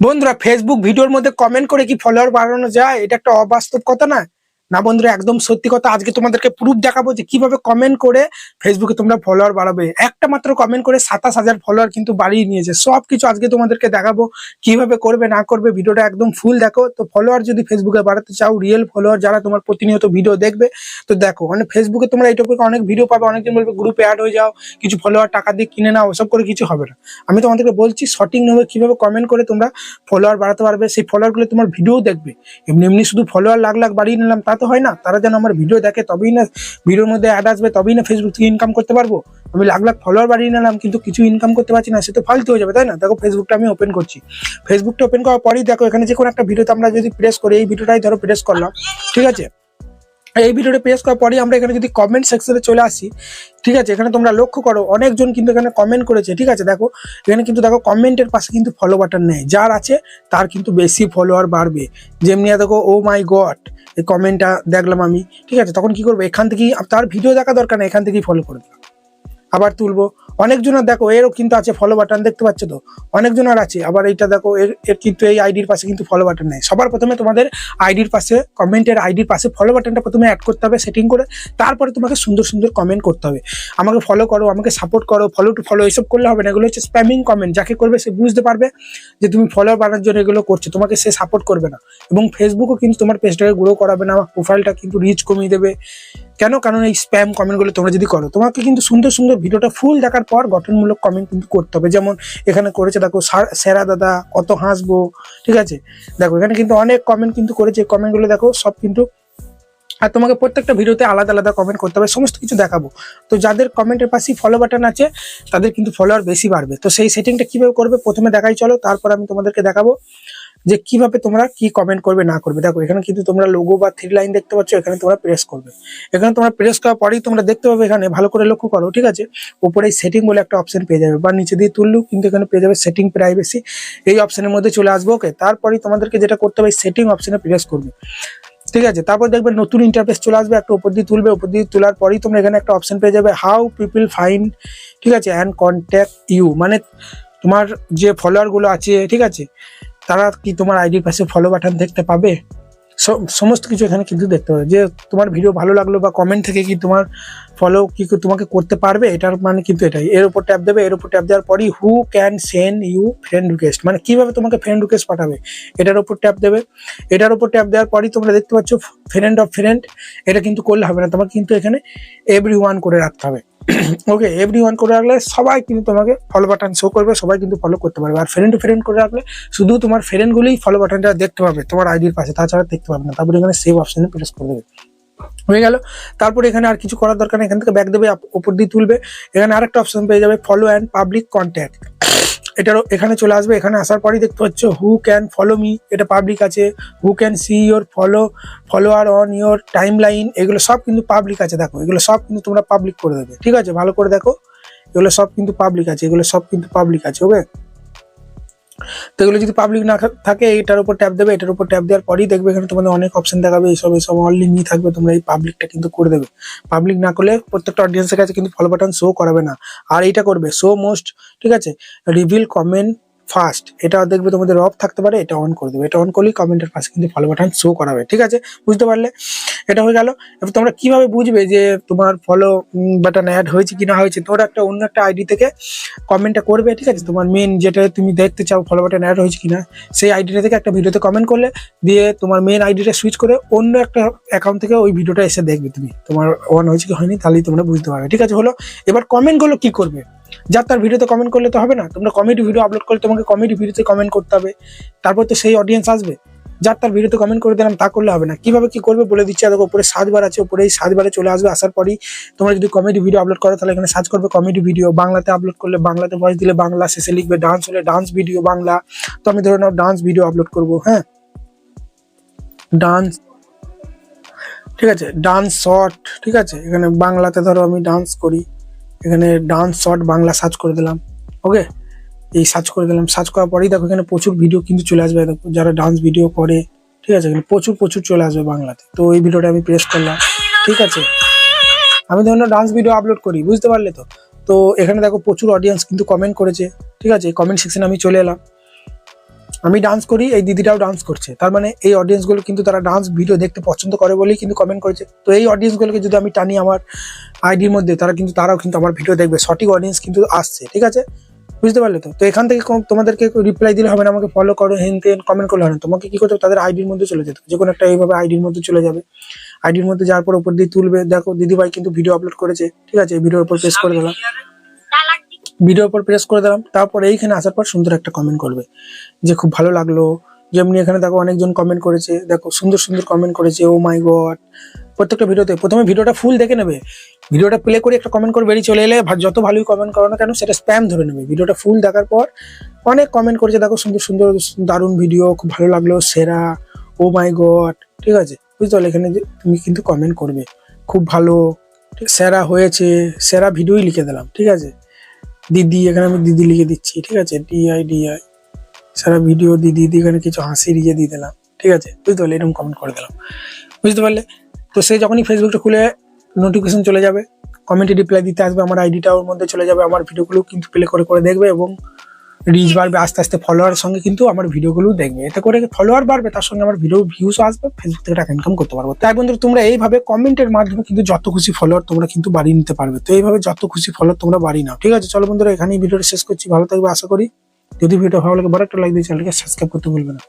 বন্ধুরা ফেসবুক ভিডিওর মধ্যে কমেন্ট করে কি ফলোয়ার বাড়ানো যায়? এটা একটা অবাস্তব কথা না? না বন্ধুরা, একদম সত্যি কথা, আজকে তোমাদেরকে প্রুফ দেখাবো যে কীভাবে কমেন্ট করে ফেসবুকে তোমরা ফলোয়ার বাড়াবে। একটা মাত্র কমেন্ট করে সাতাশ হাজার ফলোয়ার কিন্তু বাড়িয়ে নিয়েছে। সব কিছু আজকে তোমাদেরকে দেখাবো, কীভাবে করবে, না করবে, ভিডিওটা একদম ফুল দেখো। তো ফলোয়ার যদি ফেসবুকে বাড়াতে চাও রিয়েল ফলোয়ার যারা তোমার প্রতিনিয়ত ভিডিও দেখবে, তো দেখো মানে ফেসবুকে তোমরা এই টপিকে অনেক ভিডিও পাবে, অনেকজন বলবে গ্রুপে অ্যাড হয়ে যাও, কিছু ফলোয়ার টাকা দিয়ে কিনে নাও, ওসব করে কিছু হবে না। আমি তোমাদেরকে বলছি, সঠিক নেবে কীভাবে কমেন্ট করে তোমরা ফলোয়ার বাড়াতে পারবে, সেই ফলোয়ারগুলো তোমার ভিডিও দেখবে। এমনি এমনি শুধু ফলোয়ার লাখ লাখ বাড়িয়ে নিলাম তা তো হয় না, তারা যেন আমার ভিডিও দেখে তবেই না ভিডিওর মধ্যে অ্যাড আসবে, তবেই না ফেসবুক থেকে ইনকাম করতে পারব। আমি লাখ লাখ ফলোয়ার বাড়িয়ে নিলাম, কিন্তু কিছু ইনকাম করতে পারছি না, সে তো ফালতু হয়ে যাবে, তাই না? দেখো ফেসবুকটা আমি ওপেন করছি। ফেসবুকটা ওপেন করার পরেই দেখো, এখানে যে কোনো একটা ভিডিওতে আমরা যদি প্রেস করি, এই ভিডিওটাই ধরো প্রেস করলাম, ঠিক আছে? এই ভিডিওটা প্রেস করার পরেই আমরা এখানে যদি কমেন্ট সেকশনে চলে আসি, ঠিক আছে? এখানে তোমরা লক্ষ্য করো, অনেকজন কিন্তু এখানে কমেন্ট করেছে, ঠিক আছে? দেখো, এখানে কিন্তু দেখো কমেন্টের পাশে কিন্তু ফলো বাটন নেই। যার আছে, তার কিন্তু বেশি ফলোয়ার বাড়বে। যেমনি দেখো ও মাই গড এই কমেন্টটা দেখলাম আমি, ঠিক আছে? তখন কি করব? এখান থেকেই, তার ভিডিও দেখা দরকার নেই, এখান থেকেই ফলো করে দিলাম। আবার তুলবো। অনেকজনের দেখো, এরও কিন্তু আছে ফলো বাটন দেখতে পাচ্ছ তো? অনেকজনের আছে, আবার এইটা দেখো, এর এর কিন্তু এই আইডির পাশে কিন্তু ফলো বাটন নেই। সবার প্রথমে তোমাদের আইডির পাশে কমেন্টের আইডির পাশে ফলো বাটনটা প্রথমে অ্যাড করতে হবে সেটিং করে, তারপরে তোমাকে সুন্দর সুন্দর কমেন্ট করতে হবে। আমাকে ফলো করো, আমাকে সাপোর্ট করো ফলো টু ফলো এইসব করলে হবে না, এগুলো হচ্ছে স্প্যামিং কমেন্ট যাকে করবে সে বুঝতে পারবে যে তুমি ফলোয়ার বাড়ানোর জন্য এগুলো করছ, তোমাকে সে সাপোর্ট করবে না। এবং ফেসবুকও কিন্তু তোমার পেজটাকে গ্রো করাবে না প্রোফাইলটা কিন্তু রিচ কমিয়ে দেবে। কেন? কারণ এই স্প্যাম কমেন্টগুলো তোমরা যদি করো, তোমাকে কিন্তু সুন্দর সুন্দর ভিডিওটা ফুল দেখার পর গঠনমূলক কমেন্ট কিন্তু করতে হবে। যেমন এখানে করেছে, দেখো, সার- দাদা, কত হাসবো, ঠিক আছে? দেখো, এখানে কিন্তু অনেক কমেন্ট কিন্তু করেছে। কমেন্টগুলো দেখো, সব কিন্তু আর তোমাকে প্রত্যেকটা ভিডিওতে আলাদা আলাদা কমেন্ট করতে হবে, সমস্ত কিছু দেখাবো। তো যাদের কমেন্টের পাশেই ফলো বাটন আছে, তাদের কিন্তু ফলোয়ার বেশি বাড়বে। তো সেই সেটিংটা কীভাবে করবে? প্রথমে দেখাই, চলো। তারপর আমি তোমাদেরকে দেখাবো। যে কীভাবে তোমরা কি কমেন্ট করবে, না করবে। দেখো, এখানে কিন্তু তোমরা লোগো বা থ্রি লাইন দেখতে পাচ্ছ, এখানে তোমরা প্রেস করবে। এখানে তোমরা প্রেস করার পরেই তোমরা দেখতে পাবে এখানে, ভালো করে লক্ষ্য করো, ঠিক আছে? উপরে সেটিং বলে একটা অপশন পেয়ে যাবে, বা নিচে দিয়ে তুললেও কিন্তু এখানে পেয়ে যাবে সেটিং প্রাইভেসি এই অপশনের মধ্যে চলে আসব ওকে তারপরেই তোমাদেরকে যেটা করতে হবে সেটিং অপশনে প্রেস করবে। ঠিক আছে? তারপর দেখবে নতুন ইন্টারফেস চলে আসবে, একটা উপর দিয়ে তুলবে, উপর দিয়ে তোলার পরেই তোমরা এখানে একটা অপশন পেয়ে যাবে হাউ পিপল ফাইন্ড ঠিক আছে? অ্যান্ড কন্ট্যাক্ট ইউ মানে তোমার যে ফলোয়ারগুলো আছে, ঠিক আছে? তারা কি তোমার আইডির পাশে ফলো বাটন দেখতে পাবে? সমস্ত কিছু এখানে কিন্তু দেখতে পাবে। যে তোমার ভিডিও ভালো লাগল বা কমেন্ট থেকে কি তোমার ফলো কি তোমাকে করতে পারবে, এটার মানে কিন্তু এটাই। এর উপর ট্যাপ দেবে, এর উপর ট্যাপ দেওয়ার পরই who can send you friend request মানে কীভাবে তোমাকে ফ্রেন্ড রিকোয়েস্ট পাঠাবে, এটার উপর ট্যাপ দেবে। এটার উপর ট্যাপ দেওয়ার পরই তোমরা দেখতে পাচ্ছ ফ্রেন্ড অফ ফ্রেন্ড এটা কিন্তু করলে হবে না। তোমাকে কিন্তু এখানে এভরি ওয়ান করে রাখতে হবে। ওকে এভরি ওয়ান করে রাখলে সবাই কিন্তু তোমাকে ফলো বাটন শো করবে, সবাই কিন্তু ফলো করতে পারবে। আর ফ্রেন্ড টু ফ্রেন্ড করে রাখলে শুধু তোমার ফ্রেন্ডগুলোই ফলো বাটনটা দেখতে পাবে, তোমার আইডির পাশে, তাছাড়া দেখতে পাবে না। তারপরে এখানে সেভ অপশনে প্রেস করে দেবে। হয়ে গেল। তারপরে এখানে আর কিছু করার দরকার এখান থেকে ব্যাক দেবে ওপর দিয়ে তুলবে। এখানে আরেকটা অপশন পেয়ে যাবে ফলো অ্যান্ড পাবলিক কন্ট্যাক্ট এটারও এখানে চলে আসবে, এখানে আসার পরই দেখতে পাচ্ছ হু ক্যান ফলো মি এটা পাবলিক আছে who can see your follow follower on your timeline এগুলো সব কিন্তু পাবলিক আছে, দেখো, এগুলো সব কিন্তু তোমরা পাবলিক করে দেবে, ঠিক আছে? ভালো করে দেখো, এগুলো সব কিন্তু পাবলিক আছে, এগুলো সব কিন্তু পাবলিক আছে ওকে তো এগুলো যদি পাবলিক না থাকে এটার উপর ট্যাপ দেবে, এটার উপর ট্যাপ দেওয়ার পরেই দেখবে এখানে তোমাদের অনেক অপশন দেখাবে, এইসব এইসব অনলি নিয়ে থাকবে, তোমরা এই পাবলিকটা কিন্তু করে দেবে। পাবলিক না করলে প্রত্যেকটা অডিয়েন্সের কাছে কিন্তু ফলো বাটন শো করাবে না। আর এইটা করবে শো মোস্ট ঠিক আছে? রিভিল কমেন্ট ফার্স্ট এটা দেখবে তোমাদের অফ থাকতে পারে, এটা অন করে দেবে। এটা অন করলেই কমেন্টের পাশে কিন্তু ফলো বাটন শো করাবে, ঠিক আছে? বুঝতে পারলে? এটা হয়ে গেল। এবার তোমরা কীভাবে বুঝবে যে তোমার ফলো বাটন অ্যাড হয়েছে কি না হয়েছে? তোমরা একটা অন্য একটা আইডি থেকে কমেন্টটা করবে, ঠিক আছে? তোমার মেন যেটা তুমি দেখতে চাও ফলো বাটন অ্যাড হয়েছে কিনা সেই আইডিটা থেকে একটা ভিডিওতে কমেন্ট করলে, দিয়ে তোমার মেন আইডিটা সুইচ করে অন্য একটা অ্যাকাউন্ট থেকে ওই ভিডিওটা এসে দেখবে তুমি। তোমার অন হয়েছে কি হয়নি, তাহলেই তোমরা বুঝতে পারবে, ঠিক আছে? হলো, এবার কমেন্টগুলো কি করবে? যার তার ভিডিওতে কমেন্ট করলে তো হবে না। তোমরা কমেডি ভিডিও আপলোড করলে তোমাকে কমেডি ভিডিওতে কমেন্ট করতে হবে। তারপর তো সেই অডিয়েন্স আসবে। যার তার ভিডিওতে কমেন্ট করে দিলাম, তা করলে হবে না। কীভাবে কি করবে বলে দিচ্ছি, দেখো, উপরে সাতবার আছে, উপরে এই সাতবারে চলে আসবে, আসার পরই তোমরা যদি কমেডি ভিডিও আপলোড করো, তাহলে এখানে সার্চ করবে কমেডি ভিডিও বাংলাতে আপলোড করলে বাংলাতে ভয়েস দিলে বাংলা, শেষে লিখবে ডান্স হলে ডান্স ভিডিও বাংলা। তো আমি ধরে নাও ডান্স ভিডিও আপলোড করব হ্যাঁ? ডান্স ঠিক আছে? ডান্স শর্ট ঠিক আছে? এখানে বাংলাতে ধরো আমি ডান্স করি। এখানে ডান্স শর্ট বাংলা সার্চ করে দিলাম ওকে এই সার্চ করে দিলাম সার্চ করার পরেই দেখো এখানে প্রচুর ভিডিও কিন্তু চলে আসবে, দেখো যারা ডান্স ভিডিও করে, ঠিক আছে? এখানে প্রচুর প্রচুর চলে আসবে বাংলাতে। তো এই ভিডিওটা আমি প্রেস করলাম, ঠিক আছে? আমি ধরুন ডান্স ভিডিও আপলোড করি, বুঝতে পারলে তো? তো এখানে দেখো প্রচুর অডিয়েন্স কিন্তু কমেন্ট করেছে, ঠিক আছে? কমেন্ট সেকশনে আমি চলে এলাম। আমি ডান্স করি এই দিদিটাও ডান্স করছে। তার মানে এই অডিয়েন্সগুলো কিন্তু তারা ডান্স ভিডিও দেখতে পছন্দ করে বলেই কিন্তু কমেন্ট করেছে। তো এই অডিয়েন্স গুলোকে যদি আমি টানি আমার আইডির মধ্যে তারা কিন্তু তারাও কিন্তু আমার ভিডিও দেখবে। সঠিক অডিয়েন্স কিন্তু আসছে ঠিক আছে? বুঝতে পারলে তো? তো এখান থেকে তোমাদেরকে রিপ্লাই দিলে হবে না আমাকে ফলো করো হেন তেন কমেন্ট করলে হবে না। তোমাকে কি করতে হবে? তাদের আইডির মধ্যে চলে যেতে যে কোনো একটা এইভাবে আইডির মধ্যে চলে যাবে। আইডির মধ্যে যাওয়ার পর উপর দিয়ে তুলবে। দেখো দিদিভাই কিন্তু ভিডিও আপলোড করেছে ঠিক আছে? ভিডিওর উপর প্রেস করে দিলাম। ভিডিওর উপর প্রেস করে দিলাম, তারপর এইখানে আসার পর সুন্দর একটা কমেন্ট করবে। যে খুব ভালো লাগল। যেমনি এখানে দেখো অনেকজন কমেন্ট করেছে, দেখো সুন্দর সুন্দর কমেন্ট করেছে ও মাই গড প্রত্যেকটা ভিডিওতে প্রথমে ভিডিওটা ফুল দেখে নেবে। ভিডিওটা প্লে করে একটা কমেন্ট করে বেরিয়ে চলে এলে যত ভালোই কমেন্ট করো না কেন, সেটা স্প্যাম ধরে নেবে। ভিডিওটা ফুল দেখার পর অনেক কমেন্ট করেছে, দেখো সুন্দর সুন্দর দারুণ ভিডিও খুব ভালো লাগল, সেরা ও মাই গড ঠিক আছে? বুঝতে পারলে এখানে তুমি কিন্তু কমেন্ট করবে। খুব ভালো সেরা হয়েছে, সেরা ভিডিওই লিখে দিলাম, ঠিক আছে? দিদি, এখানে আমি দিদি লিখে দিচ্ছি, ঠিক আছে? ডিআই ডিআই সারা ভিডিও দিদি দিদি, এখানে কিছু হাসি ইয়ে দিয়ে দিলাম, ঠিক আছে? বুঝতে পারলে? এরকম কমেন্ট করে দিলাম। বুঝতে পারলে? তো সে যখনই ফেসবুকটা খুলে নোটিফিকেশন চলে যাবে কমেন্টে রিপ্লাই দিতে আসবে, আমার আইডিটা ওর মধ্যে চলে যাবে, আমার ভিডিওগুলো কিন্তু প্লে করে করে দেখবে এবং রিচ বাড়বে আস্তে আস্তে ফলোয়ার সঙ্গে কিন্তু আমার ভিডিওগুলো দেখবে। এতে করে ফলোয়ার বাড়বে, তার সঙ্গে আমার ভিডিও ভিউস আসবে ফেসবুক থেকে টাকা ইনকাম করতে পারব। তাই বন্ধুরা তোমরা এইভাবে কমেন্টের মাধ্যমে কিন্তু যত খুশি ফলোয়ার তোমরা কিন্তু বাড়িয়ে নিতে পারবে। তো এইভাবে যত খুশি ফলোয়ার তোমরা বাড়িয়ে নাও, ঠিক আছে? চলো বন্ধুরা, এখানেই ভিডিওটা শেষ করছি। ভালো থাকবে, আশা করি যদি ভিডিও ভালো লাগে, বড় একটা লাইক দিয়ে চ্যানেলকে সাবস্ক্রাইব করতে বলবে না।